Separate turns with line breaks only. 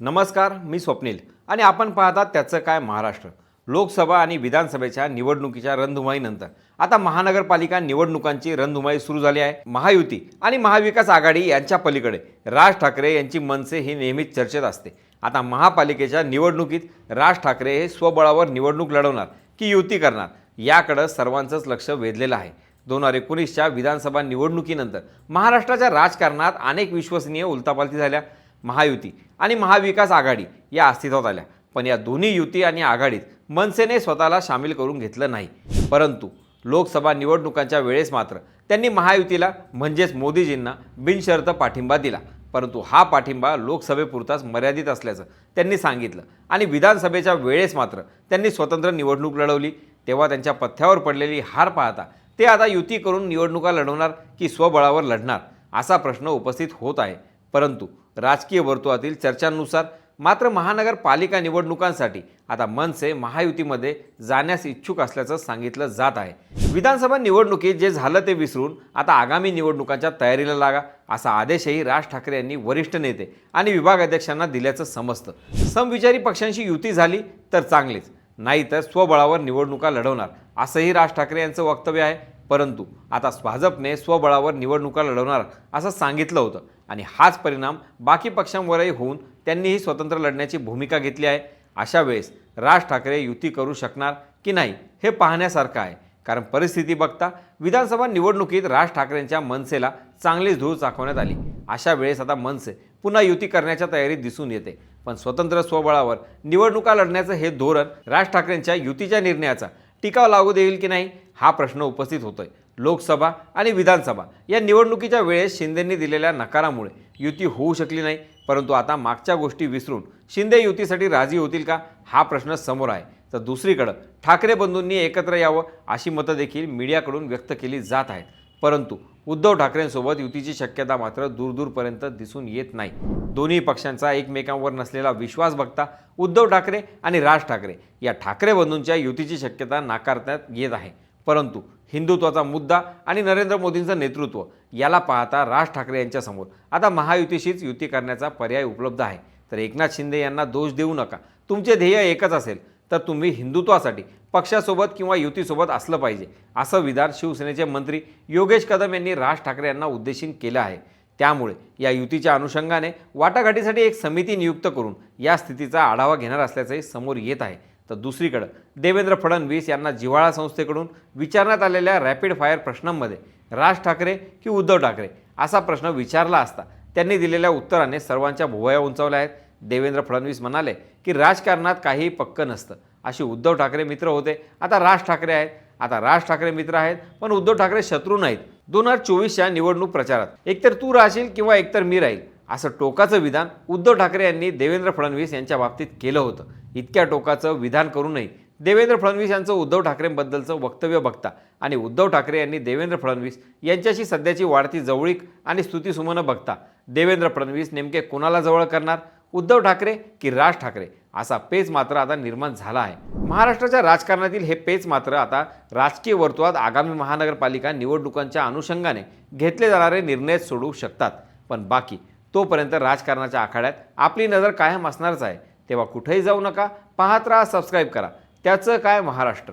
नमस्कार मी स्वप्नील. आणि आपण पाहतात त्याचं काय महाराष्ट्र. लोकसभा आणि विधानसभेच्या निवडणुकीच्या रणधुमाईनंतर. आता महानगरपालिका निवडणुकांची रणधुमाई सुरू झाली आहे. महायुती आणि महाविकास आघाडी यांच्या पलीकडे. राज ठाकरे यांची मनसे ही नेहमीच चर्चेत असते. आता महापालिकेच्या निवडणुकीत राज ठाकरे हे स्वबळावर निवडणूक लढवणार की युती करणार याकडं सर्वांचंच लक्ष वेधलेलं आहे. दोन हजार एकोणीसच्या विधानसभा निवडणुकीनंतर महाराष्ट्राच्या राजकारणात अनेक विश्वसनीय उलतापालती झाल्या. महायुती आणि महाविकास आघाडी या अस्तित्वात आल्या. पण या दोन्ही युती आणि आघाडीत मनसेने स्वतःला सामील करून घेतलं नाही. परंतु लोकसभा निवडणुकांच्या वेळेस मात्र त्यांनी महायुतीला म्हणजेच मोदीजींना बिनशर्त पाठिंबा दिला. परंतु हा पाठिंबा लोकसभेपुरताच मर्यादित असल्याचं त्यांनी सांगितलं आणि विधानसभेच्या वेळेस मात्र त्यांनी स्वतंत्र निवडणूक लढवली. तेव्हा त्यांच्या पथ्यावर पडलेली हार पाहता ते आता युती करून निवडणुका लढवणार की स्वबळावर लढणार असा प्रश्न उपस्थित होत आहे. परंतु राजकीय वर्तुळातील चर्चांनुसार मात्र महानगरपालिका निवडणुकांसाठी आता मनसे महायुतीमध्ये जाण्यास इच्छुक असल्याचं सांगितलं जात आहे. विधानसभा निवडणुकीत जे झालं ते विसरून आता आगामी निवडणुकांच्या तयारीला लागा असा आदेशही राज ठाकरे यांनी वरिष्ठ नेते आणि विभागाध्यक्षांना दिल्याचं समजतं. समविचारी पक्षांशी युती झाली तर चांगलीच नाहीतर स्वबळावर निवडणुका लढवणार असंही राज ठाकरे यांचं वक्तव्य आहे. परंतु आता भाजपने स्वबळावर निवडणुका लढवणार असं सांगितलं होतं. आणि हाच परिणाम बाकी पक्षांवरही होऊन त्यांनीही स्वतंत्र लढण्याची भूमिका घेतली आहे. अशा वेळेस राज ठाकरे युती करू शकणार की नाही हे पाहण्यासारखं आहे. कारण परिस्थिती बघता विधानसभा निवडणुकीत राज ठाकरेंच्या मनसेला चांगलीच धूळ चाकवण्यात आली. अशा वेळेस आता मनसे पुन्हा युती करण्याच्या तयारीत दिसून येते. पण स्वतंत्र स्वबळावर निवडणुका लढण्याचं हे धोरण राज ठाकरेंच्या युतीच्या निर्णयाचा टिकाव लागू देईल की नाही? हा प्रश्न उपस्थित होतोय. लोकसभा आणि विधानसभा या निवडणुकीच्या वेळेस शिंदेंनी दिलेल्या नकारामुळे युती होऊ शकली नाही. परंतु आता मागच्या गोष्टी विसरून शिंदे युतीसाठी राजी होतील का? हा प्रश्न समोर आहे. तर दुसरीकडं ठाकरे बंधूंनी एकत्र यावं अशी मतं देखील मीडियाकडून व्यक्त केली जात आहेत. परंतु उद्धव ठाकरेंसोबत युतीची शक्यता मात्र दूरदूरपर्यंत दिसून येत नाही. दोन्ही पक्षांचा एकमेकांवर नसलेला विश्वास बघता उद्धव ठाकरे आणि राज ठाकरे या ठाकरे बंधूंच्या युतीची शक्यता नाकारण्यात येत आहे. परंतु हिंदुत्वाचा मुद्दा आणि नरेंद्र मोदींचं नेतृत्व याला पाहता राज ठाकरे यांच्यासमोर आता महायुतीशीच युती करण्याचा पर्याय उपलब्ध आहे. तर एकनाथ शिंदे यांना दोष देऊ नका. तुमचे ध्येय एकच असेल तर तुम्ही हिंदुत्वासाठी पक्षासोबत किंवा युतीसोबत असलं पाहिजे असं विधान शिवसेनेचे मंत्री योगेश कदम यांनी राज ठाकरे यांना उद्देशून केलं आहे. त्यामुळे या युतीच्या अनुषंगाने वाटाघाटीसाठी एक समिती नियुक्त करून या स्थितीचा आढावा घेणार असल्याचंही समोर येत आहे. तर दुसरीकडं देवेंद्र फडणवीस यांना जिव्हाळा संस्थेकडून विचारण्यात आलेल्या रॅपिड फायर प्रश्नांमध्ये राज ठाकरे की उद्धव ठाकरे असा प्रश्न विचारला असता. त्यांनी दिलेल्या उत्तराने सर्वांच्या भुवया उंचावल्या आहेत. देवेंद्र फडणवीस म्हणाले की राजकारणात काहीही पक्क नसतं. अशी उद्धव ठाकरे मित्र होते. आता राज ठाकरे आहेत. आता राज ठाकरे मित्र आहेत पण उद्धव ठाकरे शत्रू नाहीत. दोन हजार चोवीसच्या निवडणूक प्रचारात. एकतर तू राहशील किंवा एकतर मी राहील. असं टोकाचं विधान उद्धव ठाकरे यांनी देवेंद्र फडणवीस यांच्या बाबतीत केलं होतं. इतक्या टोकाचं विधान करूनही देवेंद्र फडणवीस यांचं उद्धव ठाकरेंबद्दलचं वक्तव्य बघता आणि उद्धव ठाकरे यांनी देवेंद्र फडणवीस यांच्याशी सध्याची वाढती जवळीक आणि स्तुतीसुमनं बघता देवेंद्र फडणवीस नेमके कोणाला जवळ करणार? उद्धव ठाकरे की राज ठाकरे? असा पेच मात्र आता निर्माण झाला आहे. महाराष्ट्राच्या राजकारणातील हे पेच मात्र आता राजकीय वर्तुळात आगामी महानगरपालिका निवडणुकांच्या अनुषंगाने घेतले जाणारे निर्णय सोडवू शकतात. पण बाकी तोपर्यंत राजकारणाच्या आखाड्यात आपली नजर कायम असणारच आहे. तेव्हा कुठेही जाऊ नका पाहत राहा सबस्क्राईब करा. त्याचं काय महाराष्ट्र?